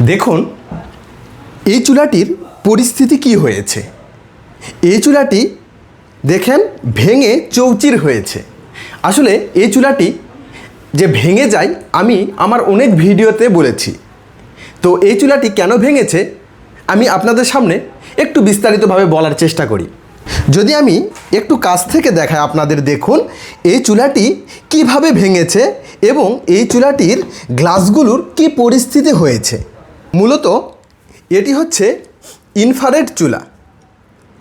দেখুন, এই চুলাটির পরিস্থিতি কি হয়েছে? এই চুলাটি দেখেন ভেঙে চৌচির হয়েছে। আসলে এই চুলাটি যে ভেঙে যায়, আমি আমার অনেক ভিডিওতে বলেছি। তো এই চুলাটি কেন ভেঙেছে? আমি আপনাদের সামনে একটু বিস্তারিতভাবে বলার চেষ্টা করি। যদি আমি একটু কাছ থেকে দেখাই আপনাদের, দেখুন, এই চুলাটি কীভাবে ভেঙেছে এবং এই চুলাটির গ্লাসগুলোর কি পরিস্থিতি হয়েছে। মূলত এটি হচ্ছে ইনফারেড চুলা।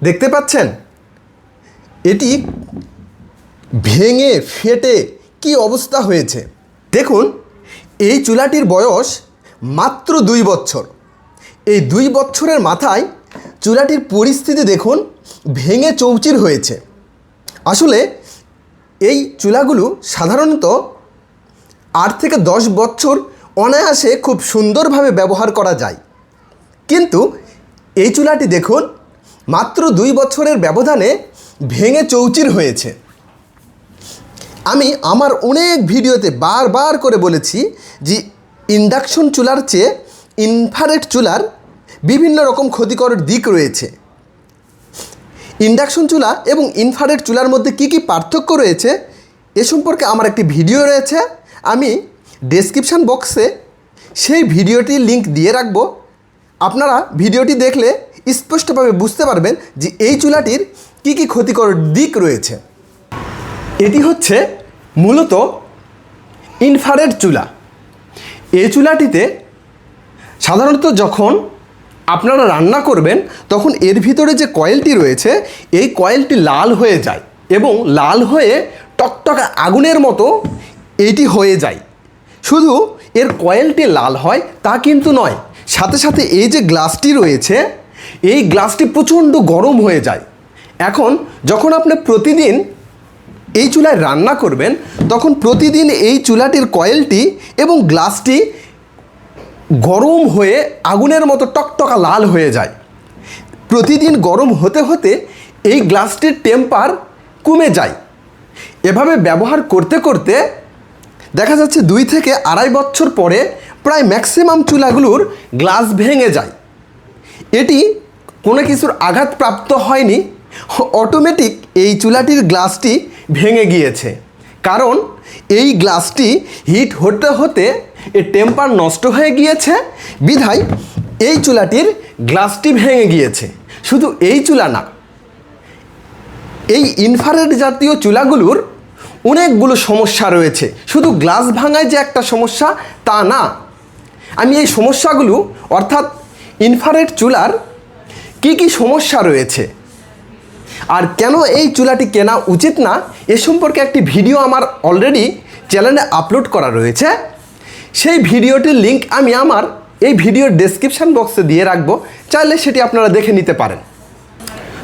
দেখতে পাচ্ছেন? এটি ভেঙে, ফেটে কি অবস্থা হয়েছে? দেখুন, এই চুলাটির বয়স মাত্র দুই বছর। এই দুই বছরের মাথায় চুলাটির পরিস্থিতি দেখুন ভেঙে চৌচির হয়েছে। আসলে এই চুলাগুলো সাধারণত আট থেকে দশ বছর অনায়াসে খুব সুন্দরভাবে ব্যবহার করা যায়। কিন্তু এই চুলাটি দেখুন, মাত্র দুই বছরের ব্যবধানে ভেঙে চৌচির হয়েছে। আমি আমার অনেক ভিডিওতে বারবার করে বলেছি যে ইন্ডাকশন চুলার চেয়ে ইনফারেট চুলার বিভিন্ন রকম ক্ষতিকর দিক রয়েছে। ইন্ডাকশন চুলা এবং ইনফারেট চুলার মধ্যে কি কি পার্থক্য রয়েছে, এ সম্পর্কে আমার একটি ভিডিও রয়েছে। আমি ডেসক্রিপশান বক্সে সেই ভিডিওটির লিংক দিয়ে রাখব। আপনারা ভিডিওটি দেখলে স্পষ্টভাবে বুঝতে পারবেন যে এই চুলাটির কি কি ক্ষতিকর দিক রয়েছে। এটি হচ্ছে মূলত ইনফারেড চুলা। এই চুলাটিতে সাধারণত যখন আপনারা রান্না করবেন, তখন এর ভিতরে যে কয়েলটি রয়েছে, এই কয়েলটি লাল হয়ে যায় এবং লাল হয়ে টকটকা আগুনের মতো এটি হয়ে যায়। শুধু এর কয়েলটি লাল হয় তা কিন্তু নয়, সাথে সাথে এই যে গ্লাসটি রয়েছে, এই গ্লাসটি প্রচণ্ড গরম হয়ে যায়। এখন যখন আপনি প্রতিদিন এই চুলায় রান্না করবেন, তখন প্রতিদিন এই চুলাটির কয়েলটি এবং গ্লাসটি গরম হয়ে আগুনের মতো টকটকা লাল হয়ে যায়। প্রতিদিন গরম হতে হতে এই গ্লাসটির টেম্পার কমে যায়। এভাবে ব্যবহার করতে করতে দেখা যাচ্ছে দুই থেকে আড়াই বছর পরে প্রায় ম্যাক্সিমাম চুলাগুলোর গ্লাস ভেঙে যায়। এটি কোনো কিছুর আঘাতপ্রাপ্ত হয়নি, অটোমেটিক এই চুলাটির গ্লাসটি ভেঙে গিয়েছে। কারণ এই গ্লাসটি হিট হতে হতে এর টেম্পার নষ্ট হয়ে গিয়েছে, বিধায় এই চুলাটির গ্লাসটি ভেঙে গিয়েছে। শুধু এই চুলা না, এই ইনফারেড জাতীয় চুলাগুলোর অনেকগুলো সমস্যা রয়েছে। শুধু গ্লাস ভাঙায় যে একটা সমস্যা, তা না। আমি এই সমস্যাগুলো, অর্থাৎ ইনফারেড চুলার কি কি সমস্যা রয়েছে, আর কেন এই চুলাটি কেনা উচিত না, এ সম্পর্কে একটি ভিডিও আমার অলরেডি চ্যানেলে আপলোড করা রয়েছে। সেই ভিডিওটির লিংক আমি আমার এই ভিডিওর ডেসক্রিপশান বক্সে দিয়ে রাখব, চাইলে সেটি আপনারা দেখে নিতে পারেন।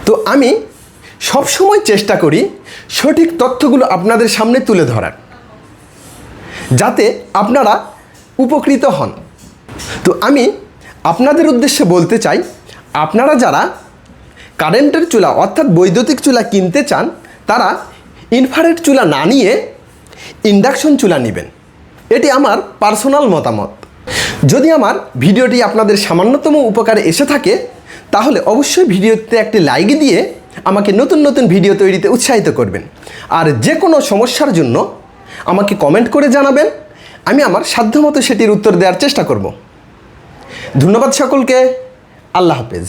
তো আমি সবসময় চেষ্টা করি সঠিক তথ্যগুলো আপনাদের সামনে তুলে ধরার, যাতে আপনারা উপকৃত হন। তো আমি আপনাদের উদ্দেশ্যে বলতে চাই, আপনারা যারা কারেন্টের চুলা অর্থাৎ বৈদ্যুতিক চুলা কিনতে চান, তারা ইনফারেট চুলা না নিয়ে ইন্ডাকশন চুলা নেবেন। এটি আমার পার্সোনাল মতামত। যদি আমার ভিডিওটি আপনাদের সামান্যতম উপকারে এসে থাকে, তাহলে অবশ্যই ভিডিওতে একটি লাইক দিয়ে আমাকে নতুন নতুন ভিডিও তৈরিতে উৎসাহিত করবেন। আর যে কোনো সমস্যার জন্য আমাকে কমেন্ট করে জানাবেন। আমি আমার সাধ্যমতো সেটির উত্তর দেওয়ার চেষ্টা করব। ধন্যবাদ সকলকে। আল্লাহ হাফেজ।